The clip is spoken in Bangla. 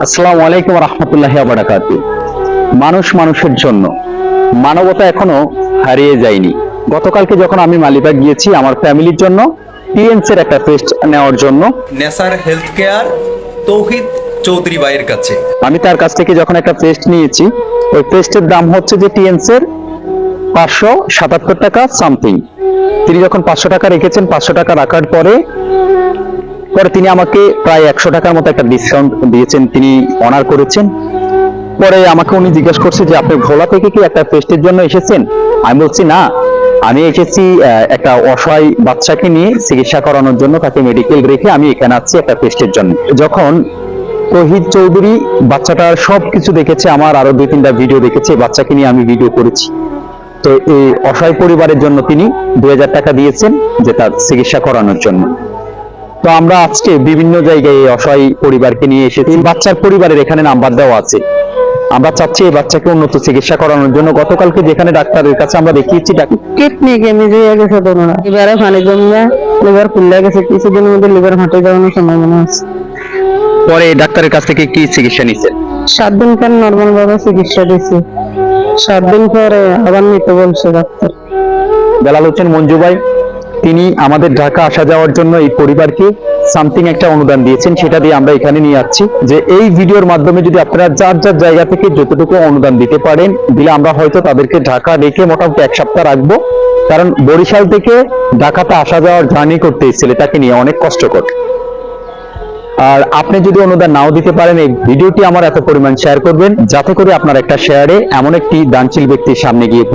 আসসালামু আলাইকুম রহমতুল্লাহ বারাকাত মানুষ মানুষের জন্য। মানবতা এখনও হারিয়ে যায়নি। গতকালকে যখন আমি মালিবাগ গিয়েছি আমার ফ্যামিলির জন্য টিএনসির একটা টেস্ট নেওয়ার জন্য। নেসার হেলথ কেয়ার তৌহিদ চৌধুরী ভাইয়ের কাছে। আমি তার কাছ থেকে যখন একটা টেস্ট নিয়েছি ওই টেস্টের দাম হচ্ছে যে টিএনসির পাঁচশো সাতাত্তর টাকা সামথিং তিনি যখন পাঁচশো টাকা রেখেছেন পাঁচশো টাকা রাখার পরে পরে তিনি আমাকে প্রায় একশো টাকার মতো একটা ডিসকাউন্ট দিয়েছেন। তিনি অনার করেছেন। পরে আমাকে উনি জিজ্ঞেস করছে যে, আপনি ভোলা থেকে কি একটা টেস্টের জন্য এসেছেন? আমি বলছি, না। আমি এসেছি একটা অসহায় বাচ্চাকে নিয়ে চিকিৎসা করানোর জন্য, তাকে মেডিকেল রেখে আমি এখানে আছি একটা টেস্টের জন্য। যখন তহিদ চৌধুরী বাচ্চাটার সব কিছু দেখেছে, আমার আরও দুই, তিনটা ভিডিও দেখেছে বাচ্চাকে নিয়ে আমি ভিডিও করেছি। তো এই অসহায় পরিবারের জন্য তিনি দুই হাজার টাকা দিয়েছেন যে তার চিকিৎসা করানোর জন্য। তো আমরা আজকে বিভিন্ন জায়গায় এই অসহায় পরিবারকে নিয়ে এসেছি। বাচ্চার পরিবারের এখানে নাম্বার দেওয়া আছে। আমরা চাচ্ছি এই বাচ্চাকে উন্নত চিকিৎসা করানোর জন্য। গতকালকে যেখানে ডাক্তারের কাছে আমরা দেখিয়েছি কিডনি গেমে দিয়ে গেছে দোনোরা লিভারে পানি জমিয়ে লিভার ফুলে গেছে। কিছুদিনের মধ্যে লিভার ফাটে যাওয়ানোর সম্ভাবনা আছে। পরে ডাক্তারের কাছ থেকে কি চিকিৎসা নিছেন সাত দিন পর নর্মাল ভাবে চিকিৎসা দিছি সাত দিন পরে আবার নিতে বলছে ডাক্তার। বেলাল হোসেন মঞ্জু ভাই তিনি আমাদের ঢাকা আসা যাওয়ার জন্য এই পরিবারকে সামথিং একটা অনুদান দিয়েছেন, সেটা দিয়ে আমরা এখানে নিয়ে আসছি যে এই ভিডিওর মাধ্যমে যদি আপনারা যার যার জায়গা থেকে যতটুকু অনুদান দিতে পারেন, দিলে আমরা হয়তো তাদেরকে ঢাকা রেখে মোটামুটি এক সপ্তাহ রাখব। কারণ বরিশাল থেকে ঢাকাতে আসা যাওয়ার জার্নি করতে এই ছেলেটাকে নিয়ে অনেক কষ্টকর। আর আপনি যদি অনুদান নাও দিতে পারেন, এই ভিডিওটি আমার এত পরিমাণ শেয়ার করবেন, যাতে করে আপনার একটা শেয়ারে এমন একটি দানশীল ব্যক্তির সামনে গিয়ে